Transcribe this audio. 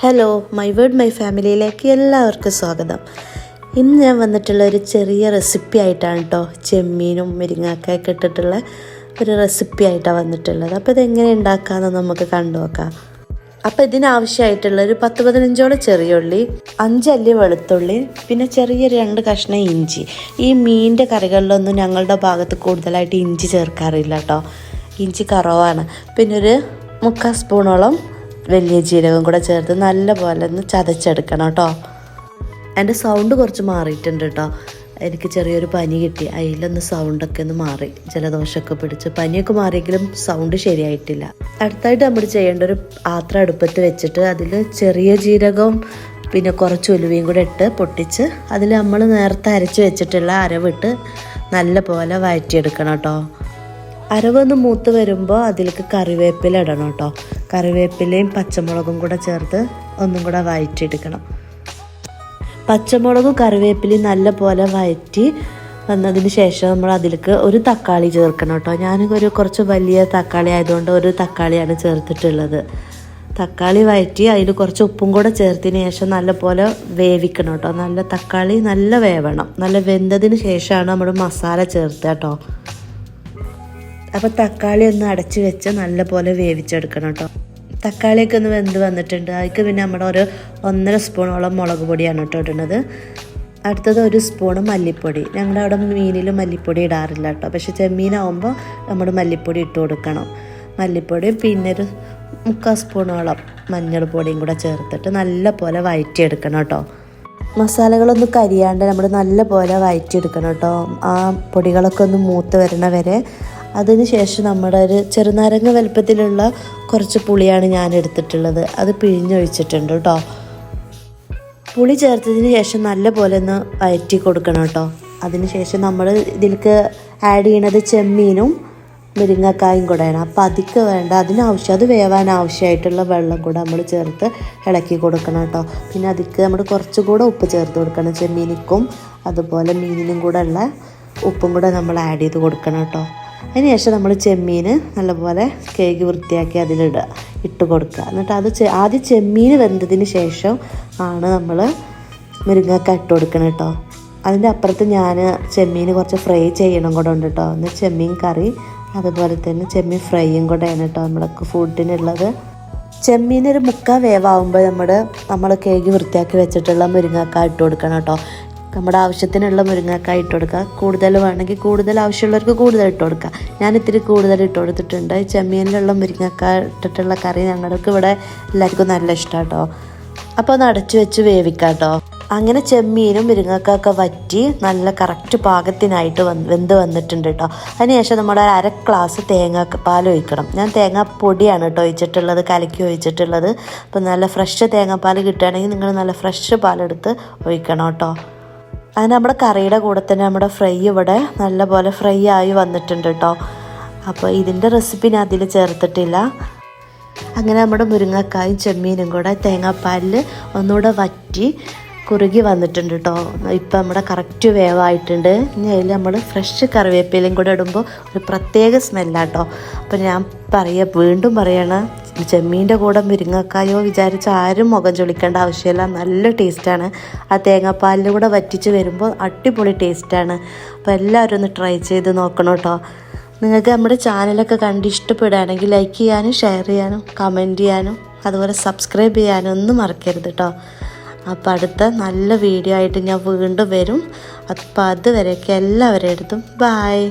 Hello my word my ഫാമിലിയിലേക്ക് എല്ലാവർക്കും സ്വാഗതം. ഇന്ന് ഞാൻ വന്നിട്ടുള്ള ഒരു ചെറിയ റെസിപ്പി ആയിട്ടാണ് കേട്ടോ ചെമ്മീനും മുരിങ്ങാക്കായൊക്കെ ഇട്ടിട്ടുള്ള ഒരു റെസിപ്പി ആയിട്ടാണ് വന്നിട്ടുള്ളത്. അപ്പോൾ ഇതെങ്ങനെ ഉണ്ടാക്കാമെന്ന് നമുക്ക് കണ്ടു നോക്കാം. അപ്പോൾ ഇതിനാവശ്യമായിട്ടുള്ള ഒരു പത്ത് പതിനഞ്ചോളം ചെറിയ ഉള്ളി അഞ്ചല്ലി വെളുത്തുള്ളി പിന്നെ ചെറിയ രണ്ട് കഷ്ണം ഇഞ്ചി. ഈ മീനിന്റെ കറികളിലൊന്നും ഞങ്ങളുടെ ഭാഗത്ത് കൂടുതലായിട്ട് ഇഞ്ചി ചേർക്കാറില്ല കേട്ടോ ഇഞ്ചി കുറവാണ്. പിന്നെ ഒരു മുക്കാൽ സ്പൂണോളം വലിയ ജീരകം കൂടെ ചേർത്ത് നല്ലപോലെ ഒന്ന് ചതച്ചെടുക്കണം കേട്ടോ. എന്റെ സൗണ്ട് കുറച്ച് മാറിയിട്ടുണ്ട് കേട്ടോ. എനിക്ക് ചെറിയൊരു പനി കിട്ടി. അതിലൊന്ന് സൗണ്ടൊക്കെ ഒന്ന് മാറി. ജലദോഷമൊക്കെ പിടിച്ച് പനിയൊക്കെ മാറിയെങ്കിലും സൗണ്ട് ശരിയായിട്ടില്ല. അടുത്തായിട്ട് നമ്മൾ ചെയ്യേണ്ട ഒരു ആത്ര അടുപ്പത്ത് വെച്ചിട്ട് അതിൽ ചെറിയ ജീരകവും പിന്നെ കുറച്ച് ഉലുവയും കൂടെ ഇട്ട് പൊട്ടിച്ച് അതിൽ നമ്മൾ നേരത്തെ അരച്ച് വെച്ചിട്ടുള്ള അരവിട്ട് നല്ല പോലെ വഴറ്റിയെടുക്കണം കേട്ടോ. അരവൊന്ന് മൂത്ത് വരുമ്പോൾ അതിലേക്ക് കറിവേപ്പില ഇടണം കേട്ടോ. കറിവേപ്പിലയും പച്ചമുളകും കൂടെ ചേർത്ത് ഒന്നും കൂടെ വഴറ്റിയെടുക്കണം പച്ചമുളകും കറിവേപ്പിലയും നല്ല പോലെ വഴറ്റി വന്നതിന് ശേഷം നമ്മൾ അതിലേക്ക് ഒരു തക്കാളി ചേർക്കണം കേട്ടോ. ഞാൻ ഒരു കുറച്ച് വലിയ തക്കാളി ആയതുകൊണ്ട് ഒരു തക്കാളിയാണ് ചേർത്തിട്ടുള്ളത്. തക്കാളി വഴറ്റി അതിൽ കുറച്ച് ഉപ്പും കൂടെ ചേർത്തതിന് ശേഷം നല്ലപോലെ വേവിക്കണം കേട്ടോ. നല്ല തക്കാളി നല്ല വേവണം. നല്ല വെന്തതിന് ശേഷമാണ് നമ്മൾ മസാല ചേർത്തുക കേട്ടോ. അപ്പോൾ തക്കാളി ഒന്ന് അടച്ചു വെച്ച് നല്ലപോലെ വേവിച്ചെടുക്കണം കേട്ടോ. തക്കാളിയൊക്കെ ഒന്ന് വെന്ത് വന്നിട്ടുണ്ട്. അതിക്ക് പിന്നെ നമ്മുടെ ഒരു ഒന്നര സ്പൂണോളം മുളക് പൊടിയാണ് കേട്ടോ ഇടുന്നത്. അടുത്തത് ഒരു സ്പൂണ് മല്ലിപ്പൊടി. ഞങ്ങളുടെ അവിടെ മീനിൽ മല്ലിപ്പൊടി ഇടാറില്ല കേട്ടോ. പക്ഷെ ചെമ്മീനാവുമ്പോൾ നമ്മൾ മല്ലിപ്പൊടി ഇട്ട് കൊടുക്കണം. മല്ലിപ്പൊടി പിന്നെ ഒരു മുക്കാൽ സ്പൂണോളം മഞ്ഞൾപ്പൊടിയും കൂടെ ചേർത്തിട്ട് നല്ല പോലെ വഴറ്റിയെടുക്കണം കേട്ടോ. മസാലകളൊന്നും കരിയാണ്ട് നമ്മൾ നല്ല പോലെ വഴറ്റിയെടുക്കണം കേട്ടോ. ആ പൊടികളൊക്കെ ഒന്ന് മൂത്ത് വരണ വരെ അതിന് ശേഷം നമ്മുടെ ഒരു ചെറുനാരങ്ങ വലുപ്പത്തിലുള്ള കുറച്ച് പുളിയാണ് ഞാൻ എടുത്തിട്ടുള്ളത് അത് പിഴിഞ്ഞൊഴിച്ചിട്ടുണ്ട് കേട്ടോ പുളി ചേർത്തതിന് ശേഷം നല്ല പോലെ ഒന്ന് വയറ്റി കൊടുക്കണം കേട്ടോ അതിനുശേഷം നമ്മൾ ഇതിലേക്ക് ആഡ് ചെയ്യണത് ചെമ്മീനും മുരിങ്ങക്കായും കൂടെയാണ്. അപ്പോൾ അതിക്ക് വേണ്ട അതിനാവശ്യം അത് വേവാൻ ആവശ്യമായിട്ടുള്ള വെള്ളം കൂടെ നമ്മൾ ചേർത്ത് ഇളക്കി കൊടുക്കണം കേട്ടോ പിന്നെ അതിക്ക് നമ്മൾ കുറച്ചുകൂടെ ഉപ്പ് ചേർത്ത് കൊടുക്കണം ചെമ്മീനിക്കും അതുപോലെ മീനിനും കൂടെ ഉള്ള ഉപ്പും കൂടെ നമ്മൾ ആഡ് ചെയ്ത് കൊടുക്കണം കേട്ടോ അതിനുശേഷം നമ്മൾ ചെമ്മീൻ നല്ലപോലെ കേക്ക് വൃത്തിയാക്കി അതിലിടുക ഇട്ട് കൊടുക്കുക. എന്നിട്ട് അത് ആദ്യം ചെമ്മീൻ വെന്തതിന് ശേഷം ആണ് നമ്മൾ മുരിങ്ങക്ക ഇട്ട് കൊടുക്കണം കേട്ടോ. അതിന്റെ അപ്പുറത്ത് ഞാൻ ചെമ്മീൻ കുറച്ച് ഫ്രൈ ചെയ്യണം കൂടെ ഉണ്ട് കേട്ടോ. എന്നാൽ ചെമ്മീൻ കറി അതുപോലെ തന്നെ ചെമ്മീൻ ഫ്രൈയും കൂടെയാണ് കേട്ടോ നമ്മൾക്ക് ഫുഡിനുള്ളത് ചെമ്മീൻ ഒരു മുക്കാൽ വേവാകുമ്പോൾ നമ്മൾ നമ്മൾ കേക്ക് വൃത്തിയാക്കി വെച്ചിട്ടുള്ള മുരിങ്ങക്ക ഇട്ട് കൊടുക്കണം കേട്ടോ. നമ്മുടെ ആവശ്യത്തിനുള്ള മുരിങ്ങക്കായ ഇട്ട് കൊടുക്കുക. കൂടുതൽ വേണമെങ്കിൽ കൂടുതൽ ആവശ്യമുള്ളവർക്ക് കൂടുതൽ ഇട്ട് കൊടുക്കുക. ഞാൻ ഇത്തിരി കൂടുതൽ ഇട്ട് കൊടുത്തിട്ടുണ്ട്. ചെമ്മീനിലുള്ള മുരിങ്ങക്കായ ഇട്ടിട്ടുള്ള കറി ഞങ്ങൾക്ക് ഇവിടെ എല്ലാവർക്കും നല്ല ഇഷ്ടമാണ് കേട്ടോ അപ്പോൾ ഒന്ന് അടച്ചു വെച്ച് വേവിക്കാം കേട്ടോ അങ്ങനെ ചെമ്മീനും മുരിങ്ങക്കൊക്കെ വറ്റി നല്ല കറക്റ്റ് പാകത്തിനായിട്ട് വന്ന് വെന്ത് വന്നിട്ടുണ്ട് കേട്ടോ. അതിനുശേഷം നമ്മുടെ ഒരു അര ഗ്ലാസ് തേങ്ങ പാൽ ഒഴിക്കണം. ഞാൻ തേങ്ങാപ്പൊടിയാണ് കേട്ടോ ഒഴിച്ചിട്ടുള്ളത് കലക്കി ഒഴിച്ചിട്ടുള്ളത്. അപ്പോൾ നല്ല ഫ്രഷ് തേങ്ങാപ്പാൽ കിട്ടുകയാണെങ്കിൽ നിങ്ങൾ നല്ല ഫ്രഷ് പാലെടുത്ത് ഒഴിക്കണം കേട്ടോ. അതിന് നമ്മുടെ കറിയുടെ കൂടെ തന്നെ നമ്മുടെ ഫ്രൈ ഇവിടെ നല്ലപോലെ ഫ്രൈ ആയി വന്നിട്ടുണ്ട് കേട്ടോ. അപ്പോൾ ഇതിന്റെ റെസിപ്പി ഞാൻ അതിൽ ചേർത്തിട്ടില്ല. അങ്ങനെ നമ്മുടെ മുരിങ്ങക്കായും ചെമ്മീനും കൂടെ തേങ്ങാപ്പാലിൽ ഒന്നുകൂടെ വറ്റി കുറുകി വന്നിട്ടുണ്ട് കേട്ടോ. ഇപ്പം നമ്മുടെ കറക്റ്റ് വേവായിട്ടുണ്ട്. ഇനി അതിൽ നമ്മൾ ഫ്രഷ് കറിവേപ്പിലയും കൂടെ ഇടുമ്പോൾ ഒരു പ്രത്യേക സ്മെല്ലാണ് സ്മെല്ലാട്ടോ അപ്പോൾ ഞാൻ പറയുക വീണ്ടും പറയണം ചെമ്മീന്റെ കൂടെ മുരിങ്ങക്കായോ വിചാരിച്ച് ആരും മുഖം ചൊളിക്കേണ്ട ആവശ്യമില്ല. നല്ല ടേസ്റ്റാണ്. ആ തേങ്ങാപ്പാലിൽ കൂടെ വറ്റിച്ച് വരുമ്പോൾ അടിപൊളി ടേസ്റ്റാണ്. അപ്പോൾ എല്ലാവരും ഒന്ന് ട്രൈ ചെയ്ത് നോക്കണം കേട്ടോ. നിങ്ങൾക്ക് നമ്മുടെ ചാനലൊക്കെ കണ്ട് ഇഷ്ടപ്പെടുകയാണെങ്കിൽ ലൈക്ക് ചെയ്യാനും ഷെയർ ചെയ്യാനും കമന്റ് ചെയ്യാനും അതുപോലെ സബ്സ്ക്രൈബ് ചെയ്യാനും ഒന്നും മറക്കരുത് കേട്ടോ. അപ്പോൾ അടുത്ത നല്ല വീഡിയോ ആയിട്ട് ഞാൻ വീണ്ടും വരും. അപ്പോൾ അതുവരെയൊക്കെ എല്ലാവരുടെ അടുത്തും. ബായ്